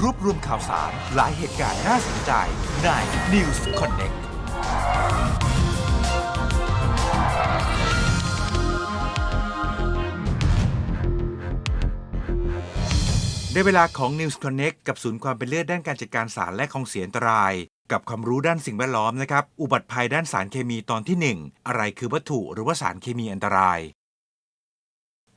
รวบรวมข่าวสาร หลายเหตุการณ์น่าสนใจใน News Connect ได้เวลาของ News Connect กับศูนย์ความเป็นเลิศด้านการจัดการสารและของเสียอันตราย กับความรู้ด้านสิ่งแวดล้อมนะครับ อุบัติภัยด้านสารเคมีตอนที่ 1 อะไรคือวัตถุหรือว่าสารเคมีอันตราย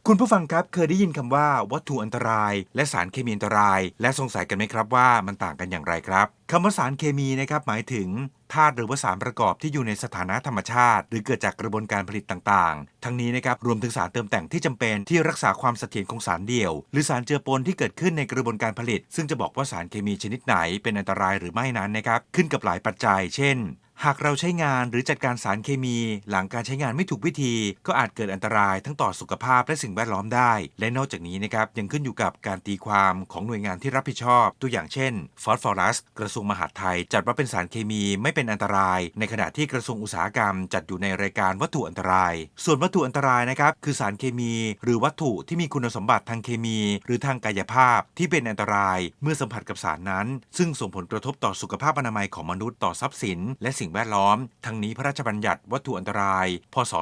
คุณผู้ฟังครับเคยได้ยินคำว่าวัตถุอันตราย และสารเคมีอันตราย และสงสัยกันไหมครับว่ามันต่างกันอย่างไรครับคำว่าสารเคมีนะครับหมายถึงธาตุหรือว่าสารประกอบที่อยู่ในสถานะธรรมชาติ หรือเกิดจากกระบวนการผลิตต่างๆ ทั้งนี้นะครับรวมถึงสารเติมแต่งที่จำเป็นที่รักษาความเสถียรของสารเดี่ยว หรือสารเจือปนที่เกิดขึ้นในกระบวนการผลิต ซึ่งจะบอกว่าสารเคมีชนิดไหนเป็นอันตรายหรือไม่นั้นนะครับขึ้นกับหลายปัจจัย เช่น หากเราใช้งานหรือจัดการสารเคมี หลังการใช้งานไม่ถูกวิธี ก็อาจเกิดอันตรายทั้งต่อสุขภาพและสิ่งแวดล้อมได้ และนอกจากนี้นะครับยังขึ้นอยู่กับการตีความของหน่วยงานที่รับผิดชอบ ตัวอย่างเช่นฟอสฟอรัสกระทรวงมหาดไทย จัดว่าเป็นสารเคมีไม่เป็นอันตราย ในขณะที่กระทรวงอุตสาหกรรม จัดอยู่ในรายการวัตถุอันตราย ส่วนวัตถุอันตรายนะครับคือสารเคมี หรือวัตถุที่มีคุณสมบัติทางเคมี หรือทางกายภาพที่เป็นอันตราย เมื่อสัมผัสกับสารนั้น ซึ่งส่งผลกระทบต่อสุขภาพอนามัยของมนุษย์ต่อทรัพย์สิน และสิ่งแวดล้อม ทั้งนี้พระราชบัญญัติวัตถุอันตราย พศ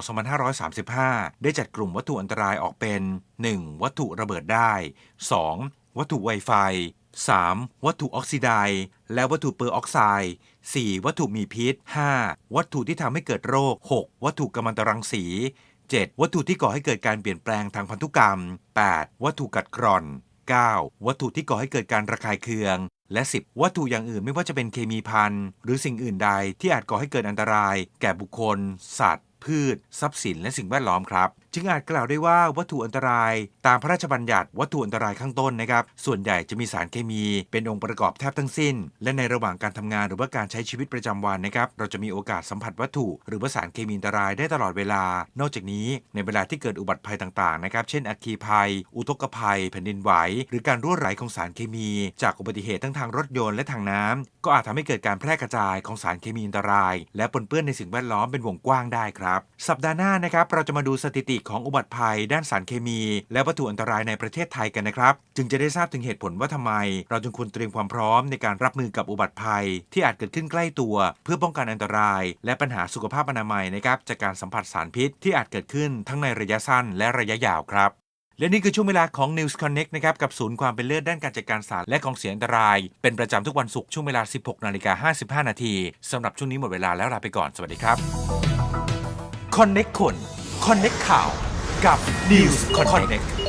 2535 ได้จัดกลุ่มวัตถุอันตรายออกเป็น 1. วัตถุระเบิดได้ 2. วัตถุไวไฟ 3. วัตถุออกซิไดซ์และวัตถุเปอร์ออกไซด์ 4. วัตถุมีพิษ 5. วัตถุที่ทำให้เกิดโรค 6. วัตถุกัมมันตรังสี 7. วัตถุที่ก่อให้เกิดการเปลี่ยนแปลงทางพันธุกรรม 8. วัตถุกัดกร่อน 9. วัตถุที่ก่อให้เกิดการระคายเคือง และ 10 วัตถุอย่างอื่นไม่ว่าจะเป็นเคมีพันหรือสิ่งอื่นใดที่อาจก่อให้เกิดอันตราย แก่บุคคล สัตว์ พืช ทรัพย์สิน และสิ่งแวดล้อมครับจึงอาจกล่าวได้ว่าวัตถุอันตรายตามพระราชบัญญัติวัตถุอันตรายข้างต้นนะครับ ส่วนใหญ่จะมีสารเคมีเป็นองค์ประกอบแทบทั้งสิ้น และในระหว่างการทำงานหรือว่าการใช้ชีวิตประจำวันนะครับ เราจะมีโอกาสสัมผัสวัตถุ หรือว่าสารเคมีอันตรายได้ตลอดเวลา นอกจากนี้ในเวลาที่เกิดอุบัติภัยต่างๆนะครับ เช่นอัคคีภัย อุทกภัย แผ่นดินไหว หรือการรั่วไหลของสารเคมี จากอุบัติเหตุทั้งทางรถยนต์และทางน้ำก็อาจทำให้เกิดการแพร่กระจายของสารเคมีอันตราย และปนเปื้อนในสิ่งแวดล้อมเป็นวงกว้างได้ครับ สัปดาห์หน้านะครับเราจะมาดูสถิติของอุบัติภัย ด้านสารเคมี และวัตถุอันตรายในประเทศไทยกันนะครับ จึงจะได้ทราบถึงเหตุผลว่าทำไม เราจึงควรเตรียมความพร้อมในการรับมือกับอุบัติภัย ที่อาจเกิดขึ้นใกล้ตัว เพื่อป้องกันอันตราย และปัญหาสุขภาพอนามัยนะครับจากการสัมผัสสารพิษ ที่อาจเกิดขึ้นทั้งในระยะสั้นและระยะยาวครับและนี่คือช่วงเวลาของ News Connect นะครับ กับศูนย์ความเป็นเลิศด้านการจัดการสารและของเสียอันตราย เป็นประจำทุกวันศุกร์ช่วงเวลา 16 นาฬิกา 55 นาทีสำหรับช่วงนี้หมดเวลาแล้วลาไปก่อน สวัสดีครับ Connect คน Connect ข่าวกับ News Connect